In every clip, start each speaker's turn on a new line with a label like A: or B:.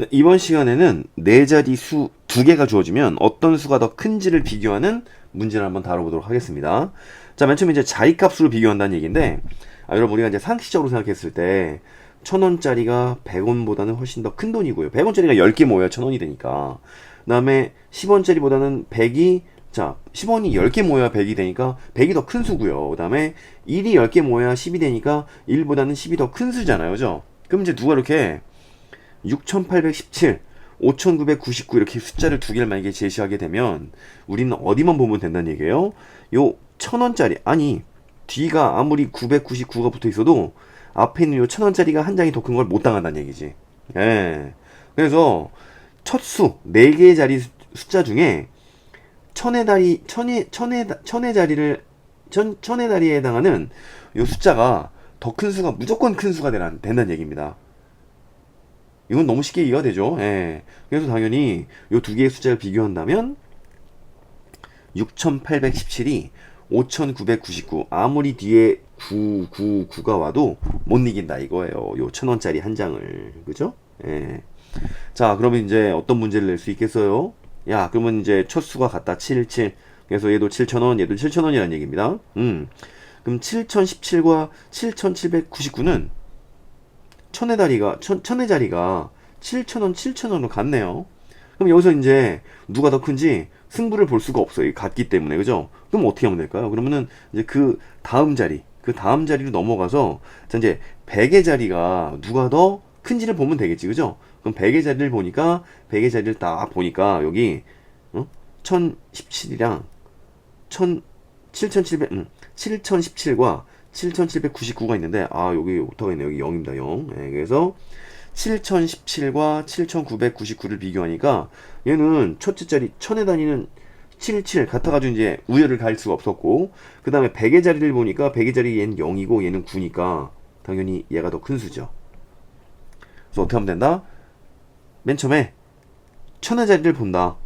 A: 네, 이번 시간에는 네 자리 수 두 개가 주어지면 어떤 수가 더 큰지를 비교하는 문제를 한번 다뤄보도록 하겠습니다. 자, 맨 처음에 이제 자리값으로 비교한다는 얘기인데, 아, 여러분 우리가 이제 상식적으로 생각했을 때, 천 원짜리가 100원보다는 훨씬 더 큰 돈이고요. 100원짜리가 10개 모여야 천 원이 되니까. 그 다음에 10원짜리보다는 100이, 자, 10원이 10개 모여야 100이 되니까 100이 더 큰 수고요. 그 다음에 1이 10개 모여야 10이 되니까 1보다는 10이 더 큰 수잖아요. 그죠? 그럼 이제 누가 이렇게 6817, 5999 이렇게 숫자를 두 개를 만약에 제시하게 되면 우리는 어디만 보면 된다는 얘기예요. 요 천원짜리 아니 뒤가 아무리 999가 붙어 있어도 앞에 있는 요 천원짜리가 한 장이 더 큰 걸 못 당한다는 얘기지. 예. 그래서 첫 수, 네 개의 자리 수- 숫자 중에 천의 다리, 천의, 천의, 다- 천의 자리를, 천, 천의 다리에 해당하는 요 숫자가 더 큰 수가 무조건 큰 수가 되라, 된다는 얘기입니다. 이건 너무 쉽게 이해가 되죠. 예. 그래서 당연히 요두 개의 숫자를 비교한다면 6817이 5999 아무리 뒤에 999가 와도 못 이긴다 이거예요. 요 천원짜리 한 장을. 그죠? 예. 자, 그러면 이제 어떤 문제를 낼 수 있겠어요? 야, 그러면 이제 첫 수가 같다. 77. 그래서 얘도 7,000원, 얘도 7,000원이라는 얘기입니다. 음. 그럼 7,017과 7,799는 천의 다리가 천, 천의 자리가 7,000원, 7,000원으로 같네요. 그럼 여기서 이제 누가 더 큰지 승부를 볼 수가 없어요. 이 같기 때문에. 그죠? 그럼 어떻게 하면 될까요? 그러면은 이제 그 다음 자리, 그 다음 자리로 넘어가서 자 이제 100의 자리가 누가 더 큰지를 보면 되겠지. 그죠? 그럼 100의 자리를 보니까 100의 자리를 딱 보니까 여기 어? 1017이랑 1000 7700 음, 7017과 7799가 있는데 아 여기 오타가 있네. 여기 0입니다. 0. 예, 그래서 7017과 7999를 비교하니까 얘는 첫째 자리 천에 다니는 77 같아가지고 이제 우열을 가릴 수가 없었고 그 다음에 100의 자리를 보니까 100의 자리 얘는 0이고 얘는 9니까 당연히 얘가 더 큰 수죠 그래서 어떻게 하면 된다? 맨 처음에 천의 자리를 본다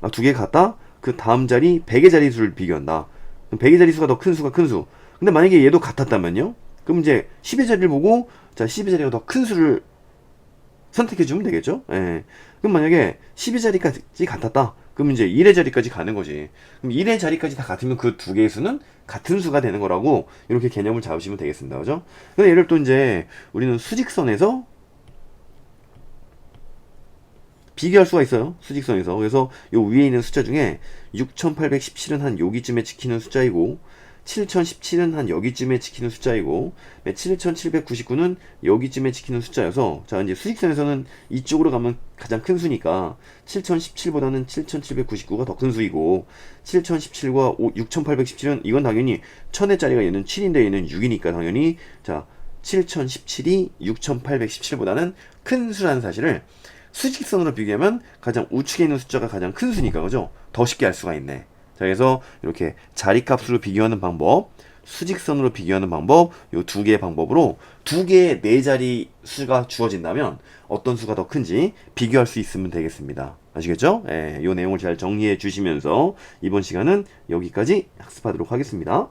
A: 아, 두 개 같다? 그 다음 자리 100의 자리 수를 비교한다 그럼 100의 자리 수가 더 큰 수가 큰 수 근데 만약에 얘도 같았다면요? 그럼 이제 10의 자리를 보고 자 10의 자리가 더 큰 수를 선택해 주면 되겠죠? 예. 그럼 만약에 10의 자리까지 같았다. 그럼 이제 1의 자리까지 가는 거지. 그럼 1의 자리까지 다 같으면 그 두 개의 수는 같은 수가 되는 거라고 이렇게 개념을 잡으시면 되겠습니다. 그죠? 근데 예를 또 이제 우리는 수직선에서 비교할 수가 있어요. 수직선에서. 그래서 요 위에 있는 숫자 중에 6817은 한 여기쯤에 지키는 숫자이고 7017은 한 여기쯤에 지키는 숫자이고 7799는 여기쯤에 지키는 숫자여서 자 이제 수직선에서는 이쪽으로 가면 가장 큰 수니까 7017보다는 7799가 더 큰 수이고 7017과 6817은 이건 당연히 천의 자리가 얘는 7인데 얘는 6이니까 당연히 자 7017이 6817보다는 큰 수라는 사실을 수직선으로 비교하면 가장 우측에 있는 숫자가 가장 큰 수니까 그죠? 더 쉽게 알 수가 있네. 자, 그래서 이렇게 자리값으로 비교하는 방법, 수직선으로 비교하는 방법, 요두 개의 방법으로 두 개의 네 자리 수가 주어진다면 어떤 수가 더 큰지 비교할 수 있으면 되겠습니다. 아시겠죠? 예, 요 내용을 잘 정리해 주시면서 이번 시간은 여기까지 학습하도록 하겠습니다.